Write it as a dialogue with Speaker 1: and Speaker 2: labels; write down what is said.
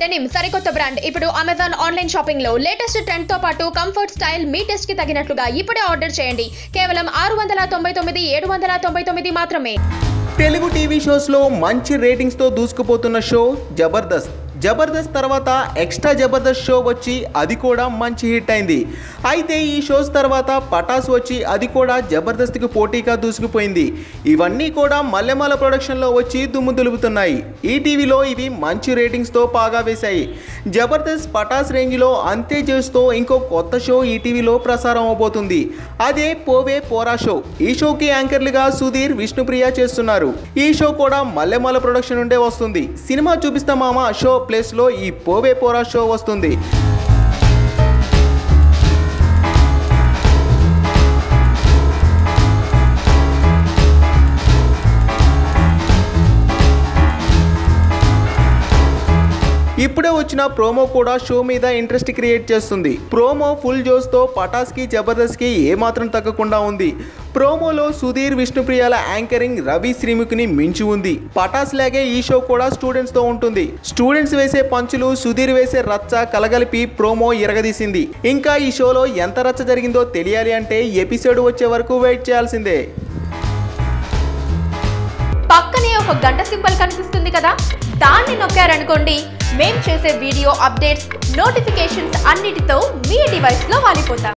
Speaker 1: Denim సరికొత్త brand ఇప్పుడు Amazon online షాపింగ్లో లేటెస్ట్ ట్రెండ్తో పాటు కంఫర్ట్ స్టైల్ మీ టెస్ట్కి తగినట్లుగా ఇప్పుడే ఆర్డర్ చేయండి. కేవలం ఆరు వందల తొంభై తొమ్మిది ఏడు వందల తొంభై తొమ్మిది మాత్రమే.
Speaker 2: తెలుగు టీవీ షోస్లో మంచి రేటింగ్స్తో దూసుకుపోతున్న షో జబర్దస్త్. జబర్దస్త్ తర్వాత ఎక్స్ట్రా జబర్దస్త్ షో వచ్చి అది కూడా మంచి హిట్ అయింది. అయితే ఈ షోస్ తర్వాత పటాస్ వచ్చి అది కూడా జబర్దస్త్కి పోటీగా దూసుకుపోయింది. ఇవన్నీ కూడా మల్లెమాల ప్రొడక్షన్లో వచ్చి దుమ్ము దులుపుతున్నాయి. ఈటీవీలో ఇవి మంచి రేటింగ్స్తో బాగా వేశాయి. జబర్దస్త్ పటాస్ రేంజ్లో అంతే చేస్తూ ఇంకో కొత్త షో ఈటీవీలో ప్రసారం అవబోతుంది. అదే పోవే పోరా షో. ఈ షోకి యాంకర్లుగా సుధీర్ విష్ణుప్రియ చేస్తున్నారు. ఈ షో కూడా మల్లెమాల ప్రొడక్షన్ నుండే వస్తుంది. సినిమా చూపిస్తా మామ షో ప్లేస్లో ఈ పోవే పోరా షో వస్తుంది. ఇప్పుడే వచ్చిన ప్రోమో కూడా షో మీద ఇంట్రెస్ట్ క్రియేట్ చేస్తుంది. ప్రోమో ఫుల్ జోస్తో పటాస్కి జబర్దస్త్కి ఏమాత్రం తగ్గకుండా ఉంది. ప్రోమోలో సుధీర్ విష్ణుప్రియాల యాంకరింగ్ రవి శ్రీముఖిని మించి ఉంది. పటాస్ లాగే ఈ షో కూడా స్టూడెంట్స్తో ఉంటుంది. స్టూడెంట్స్ వేసే పంచులు సుధీర్ వేసే రచ్చ కలగలిపి ప్రోమో ఇరగదీసింది. ఇంకా ఈ షోలో ఎంత రచ్చ జరిగిందో తెలియాలి అంటే ఎపిసోడ్ వచ్చే వరకు వెయిట్ చేయాల్సిందే.
Speaker 3: పక్కనే ఒక గంట సింబల్ కనిపిస్తుంది కదా? దాన్ని నొక్కారనుకోండి మేం చేసే వీడియో అప్డేట్స్ నోటిఫికేషన్స్ అన్నిటితో మీ డివైస్లో వాలిపోతాం.